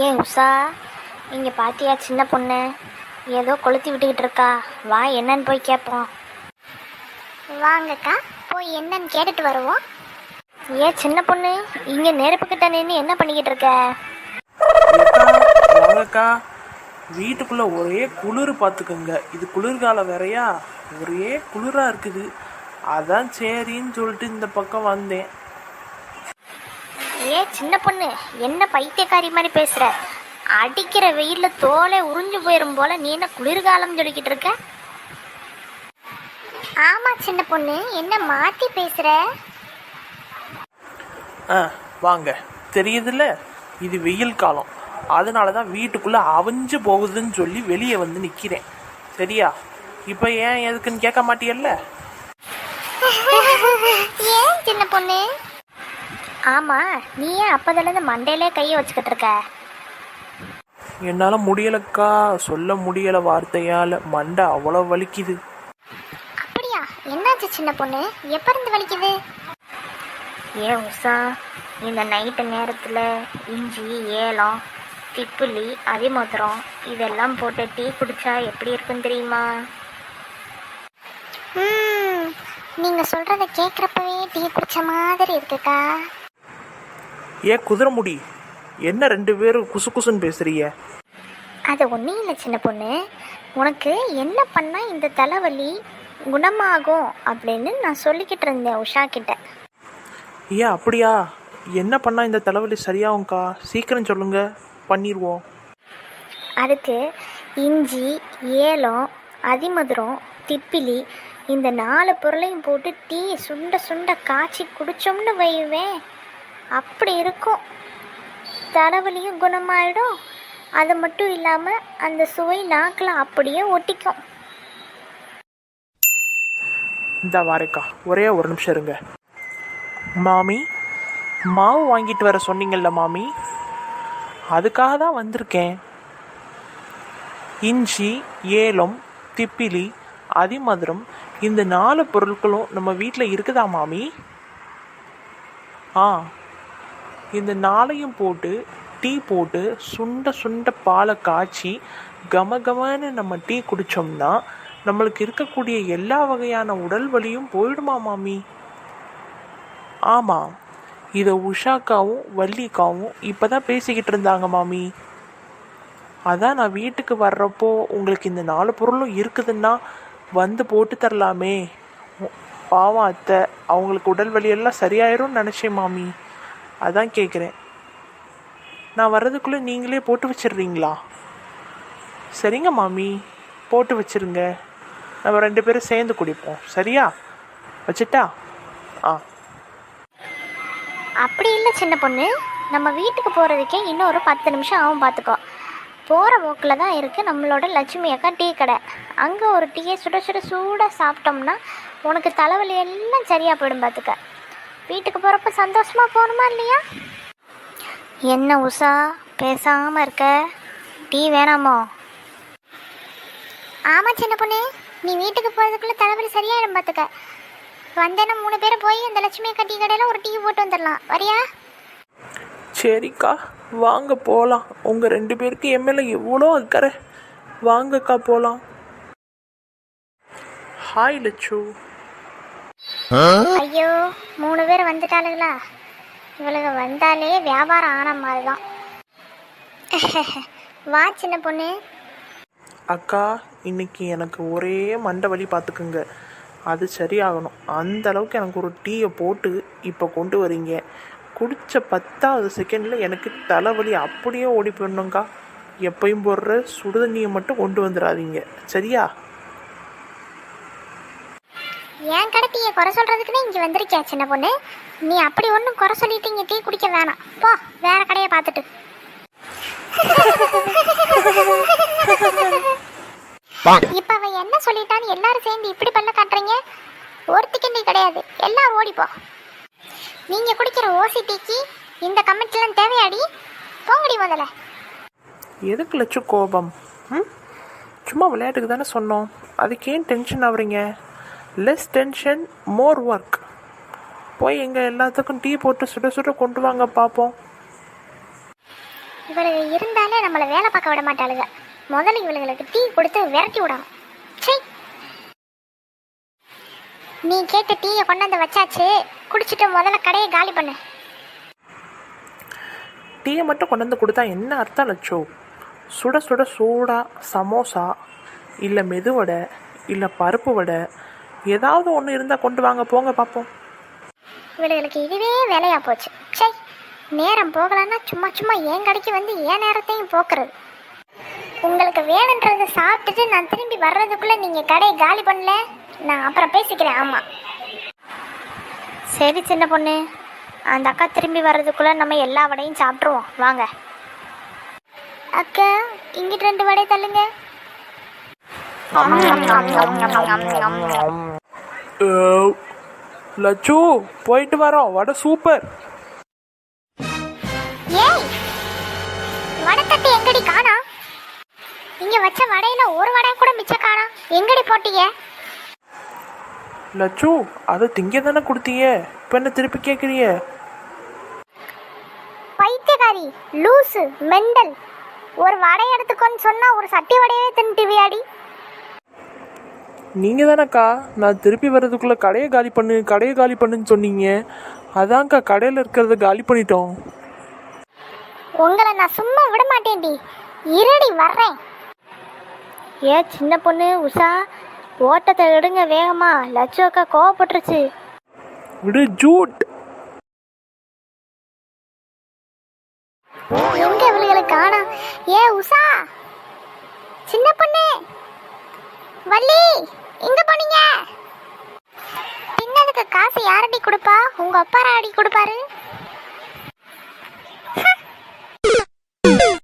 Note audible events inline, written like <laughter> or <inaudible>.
ஏன் உஷா? இங்கே பாத்தியா சின்ன பொண்ணு? ஏதோ கொளுத்தி விட்டுக்கிட்டு இருக்கா. வா என்னன்னு போய் கேட்போம் வாங்கக்கா போய் என்னன்னு கேட்டுட்டு வருவோம். ஏன் சின்ன பொண்ணு இங்கே நெருப்புக்கிட்ட நின்று என்ன பண்ணிக்கிட்டு இருக்க? வாங்கக்கா வீட்டுக்குள்ள ஒரே குளிர் பார்த்துக்கோங்க இது குளிர்காலம் வேறயா? ஒரே குளிரா இருக்குது. அதான் சரின்னு சொல்லிட்டு இந்த பக்கம் வந்தேன். ஏ சின்ன பொண்ணு என்ன பைத்தியக்காரி மாதிரி பேசுற? அடிக்கிற வெயில்ல தோலை உறிஞ்சு போயிரும் போல நீ என்ன குளிர்காலம் சொல்லிக்கிட்டு இருக்க? ஆமா சின்ன பொண்ணு என்ன மாத்தி பேசுற? ஆ வாங்க. தெரியுதுல்ல? இது வெயில் காலம். அதனால தான் வீட்டுக்குள்ள அவிஞ்சு போகுதுன்னு சொல்லி வெளியே வந்து நிற்கிறேன் சரியா? இப்போ ஏன் எதுக்குன்னு கேட்க மாட்டியல்ல? ஏன் சின்ன பொண்ணு? ஆமா நீ ஏன் அப்பதுலேருந்து மண்டையிலே கையை வச்சுக்கிட்டு இருக்க? என்னால் முடியலக்கா. சொல்ல முடியல வார்த்தையால். மண்டை அவ்வளோ வலிக்குது. அப்படியா? என்னாச்சு சின்ன பொண்ணு? எப்ப இருந்து வலிக்குது? ஏ உஷா இந்த நைட்டு நேரத்தில் இஞ்சி ஏலம் திப்புளி அதிமதுரம் இதெல்லாம் போட்டு டீ குடிச்சா எப்படி இருக்கும் தெரியுமா? நீங்கள் சொல்கிறத கேட்குறப்பவே டீ குடிச்ச மாதிரி இருக்குக்கா. ஏ குதிரைமுடி என்ன ரெண்டு பேரும் குசு குசுன்னு பேசுறீங்க? அது ஒன்றும் இல்லை சின்ன பொண்ணு. உனக்கு என்ன பண்ணால் இந்த தலைவலி குணமாகும் அப்படின்னு நான் சொல்லிக்கிட்டு இருந்தேன் உஷா கிட்ட. ஏன் அப்படியா? என்ன பண்ணால் இந்த தலைவலி சரியாகும்க்கா? சீக்கிரம் சொல்லுங்க பண்ணிடுவோம் அதுக்கு இஞ்சி ஏலம் அதிமதுரம் திப்பிலி இந்த நாலு பொருளையும் போட்டு டீ சுண்ட சுண்ட காய்ச்சி குடிச்சோம்னு வைவேன் அப்படி இருக்கும். தலைவலியும் குணமாயிடும். அது மட்டும் இல்லாமல் அந்த சுவை நாக்கில் அப்படியே ஒட்டிக்கும். இந்த வாரேக்கா ஒரே ஒரு நிமிஷம் இருங்க. மாமி மாவு வாங்கிட்டு வர சொன்னீங்கல்ல மாமி? அதுக்காக தான் வந்திருக்கேன். இஞ்சி ஏலம் திப்பிலி அதிமதுரம் இந்த நாலு பொருட்களும் நம்ம வீட்டில் இருக்குதா மாமி? ஆ. இந்த நாளையும் போட்டு டீ போட்டு சுண்ட சுண்ட பாலை காய்ச்சி கம கமன்னு நம்ம டீ குடித்தோம்னா நம்மளுக்கு இருக்கக்கூடிய எல்லா வகையான உடல் வலியும் போயிடுமா மாமி? ஆமாம் இதை உஷாக்காவும் வள்ளிக்காவும் இப்போ தான் பேசிக்கிட்டு இருந்தாங்க மாமி. அதான் நான் வீட்டுக்கு வர்றப்போ உங்களுக்கு இந்த நாலு பொருளும் இருக்குதுன்னா வந்து போட்டு தரலாமே. பாவம் அத்தை அவங்களுக்கு உடல் வலி எல்லாம் சரியாயிரும்னு நினச்சேன் மாமி. அதான் கேட்குறேன் நான் வர்றதுக்குள்ளே நீங்களே போட்டு வச்சிடுறீங்களா? சரிங்க மாமி. போட்டு வச்சிருங்க. நம்ம ரெண்டு பேரும் சேர்ந்து குடிப்போம். சரியா? வச்சிட்டா? ஆ. அப்படி இல்லை சின்ன பொண்ணு. நம்ம வீட்டுக்கு போகிறதுக்கே இன்னும் ஒரு பத்து நிமிஷம் ஆகும் பார்த்துக்கோ போகிற போக்கில் தான் இருக்குது நம்மளோட லட்சுமி அக்கா டீ கடை. அங்கே ஒரு டீயை சுட சுட சூடாக சாப்பிட்டோம்னா உனக்கு தலைவலி எல்லாம் சரியாக போயிடும் பார்த்துக்க வீட்டுக்கு போகிறப்ப சந்தோஷமாக போகணுமா இல்லையா? என்ன உஷா பேசாமல் இருக்க? டீ வேணாமோ? ஆமாம் சின்ன பொண்ணு நீ வீட்டுக்கு போகிறதுக்குள்ளே தலைவலி சரியாயிடும் பார்த்துக்க வந்தேன்னா மூணு பேரும் போய் அந்த லட்சுமி கட்டி கடையில் ஒரு டீ போட்டு வந்துடலாம். வரியா? சரிக்கா வாங்க போகலாம் உங்கள் ரெண்டு பேருக்கு எம்எல்ஏ எவ்வளோ அக்கறை. வாங்கக்கா போகலாம் ஹாய் லட்சு. ஐயோ மூணு பேர் வந்துட்டாளுங்களா இவளுங்க வந்தாலே வியாபாரம் ஆன மாதிரி தான் <laughs> வா சின்ன பொண்ணு. அக்கா இன்னைக்கு எனக்கு ஒரே மண்டை வலி பார்த்துக்குங்க. அது சரியாகணும். அந்த அளவுக்கு எனக்கு ஒரு டீயை போட்டு இப்போ கொண்டு வரீங்க. குடித்த பத்தாவது செகண்டில் எனக்கு தலைவலி அப்படியே ஓடி போயிடணுங்க்கா எப்பயும் போடுற சுடுதண்ணியை மட்டும் கொண்டு வந்துடாதீங்க. சரியா? என் கடத்தியை குறை சொல்கிறதுக்குன்னு இங்கே வந்திருக்கியா சின்ன பொண்ணு? நீ அப்படி ஒன்றும் குறை சொல்லிட்டு இங்கே டீ குடிக்க வேணாம். போ வேற கடையை பார்த்துட்டு. இப்போ அவன் என்ன சொல்லிட்டான்னு எல்லாரும் சேர்ந்து இப்படி பண்ண காட்டுறீங்க? ஒருத்திக்கு கிடையாது. எல்லாரும் ஓடிப்போ நீங்கள் குடிக்கிற ஓசி டீக்கு இந்த கமெண்ட்லாம் தேவையாடி? போங்கடி முதல்ல. எதுக்கு லட்சம் கோபம்? ம்? சும்மா விளையாட்டுக்கு தானே சொன்னோம். அதுக்கு ஏன் டென்ஷன் ஆகுறீங்க லெஸ் டென்ஷன் மோர் ஒர்க் போய் எங்கள் எல்லாத்துக்கும் டீ போட்டு சுட சுட கொண்டு வாங்க பார்ப்போம் இவளுக இருந்தாலே நம்மளை வேலை பார்க்க விட மாட்டாளுங்க முதல்ல இவளுகளுக்கு டீ கொடுத்து விரட்டி விடணும். சை நீ கேட்ட டீயை கொண்டாந்து வச்சாச்சு குடிச்சிட்டு முதல்ல கடையை காலி பண்ணு. டீயை மட்டும் கொண்டு வந்து கொடுத்தா என்ன அர்த்தம் லட்சோ? சுட சுட சூடா சமோசா இல்லை மெதுவடை இல்லை பருப்பு வடை ஏதாவது ஒன்று இருந்தால் கொண்டு வாங்க போங்க பார்ப்போம் இவளுகளுக்கு இதுவே வேலையா போச்சு. சை நேரம் போகலன்னா சும்மா சும்மா என் கடைக்கு வந்து என் நேரத்தையும் போக்குறது. உங்களுக்கு வேணுன்றதை சாப்பிட்டுட்டு நான் திரும்பி வர்றதுக்குள்ள நீங்க கடையை காலி பண்ணல. நான் அப்புறம் பேசிக்கிறேன் ஆமா. சரி சின்ன பொண்ணு. அந்த அக்கா திரும்பி வர்றதுக்குள்ள நம்ம எல்லா வடையும் சாப்பிட்ருவோம் வாங்க. அக்கா இங்கிட்டு ரெண்டு வடை தள்ளுங்க. லட்சு போயிட்டு வரோம். வடை சூப்பர். ஏய் வடத்தட்டு எங்கடி காணா? இங்க வச்ச வடையில ஒரு வடை கூட மிச்சம் காணா. எங்கடி போட்டீங்க? லட்சு அதை திங்க தானே கொடுத்தீங்க? இப்போ என்ன திருப்பி கேட்குறிய பைத்தியக்காரி லூசு மெண்டல். ஒரு வடை எடுத்துக்கோன்னு சொன்னா ஒரு சட்டி வடையவே தின்ட்டுவியாடி நீங்கள் தானேக்கா நான் திருப்பி வர்றதுக்குள்ளே கடையை காலி பண்ணு கடையை காலி பண்ணுன்னு சொன்னீங்க. அதான்க்கா கடையில் இருக்கிறத காலி பண்ணிட்டோம். உங்களை நான் சும்மா விட மாட்டேன்டி இருடி வர்றேன். ஏ சின்ன பொண்ணு உஷா ஓட்டத்தை எடுங்க வேகமா. லட்சு அக்கா கோவப்பட்டுருச்சு. விடு ஜூட். எங்க இவளுகளை காணா ஏ உஷா சின்ன பொண்ணு வள்ளி எங்க போனீங்க பின்னதுக்கு காசு யாரடி கொடுப்பா? உங்க அப்பா அடி கொடுப்பாரு?